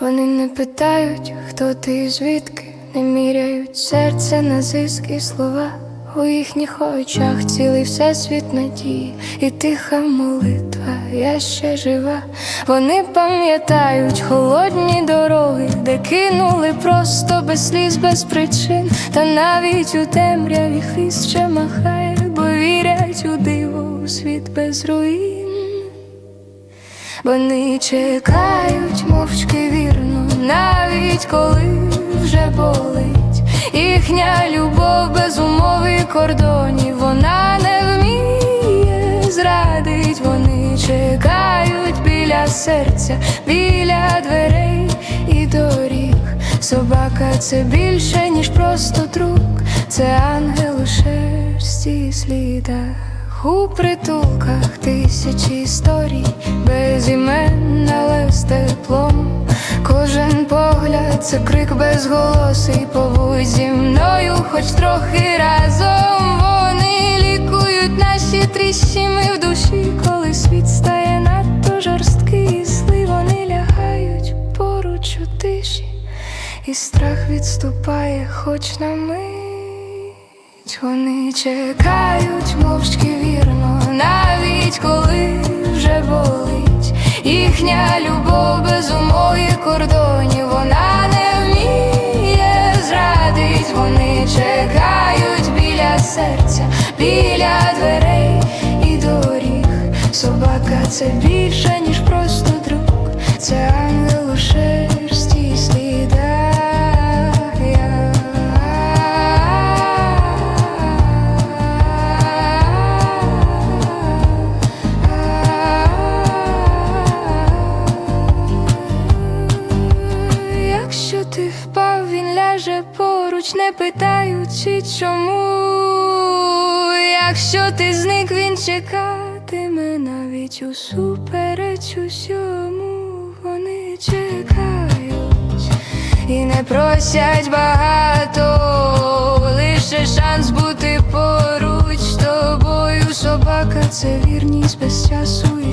Вони не питають, хто ти і звідки, не міряють серце на зиски слова. У їхніх очах цілий всесвіт надії і тиха молитва, я ще жива. Вони пам'ятають холодні дороги, де кинули просто без сліз, без причин. Та навіть у темряві хвіст ще махає, бо вірять у диво у світ без руїн. Вони чекають мовчки вірно, навіть коли вже болить. Їхня любов без умови кордонів, вона не вміє зрадить. Вони чекають біля серця, біля дверей і доріг. Собака це більше, ніж просто друг, це ангел у шерсті і слідах. У притулках тисячі історій, без імен, це крик безголосий, побудь зі мною, хоч трохи разом. Вони лікують наші тріщини в душі, коли світ стає надто жорсткий, і сни вони лягають поруч у тиші, і страх відступає, хоч на мить. Вони чекають мовчки вірно, навіть коли вже болить. Їхня любов без умов і кордонів, вона. Вони чекають біля серця, біля дверей і доріг. Собака це більше, ніж просто друг, це ангел у шерсті. Я- Якщо ти впав, він ляже поруч, не питаючи чому. Якщо ти зник, він чекатиме навіть усупереч усьому. Вони чекають і не просять багато, лише шанс бути поруч тобою. Собака це вірність без часу і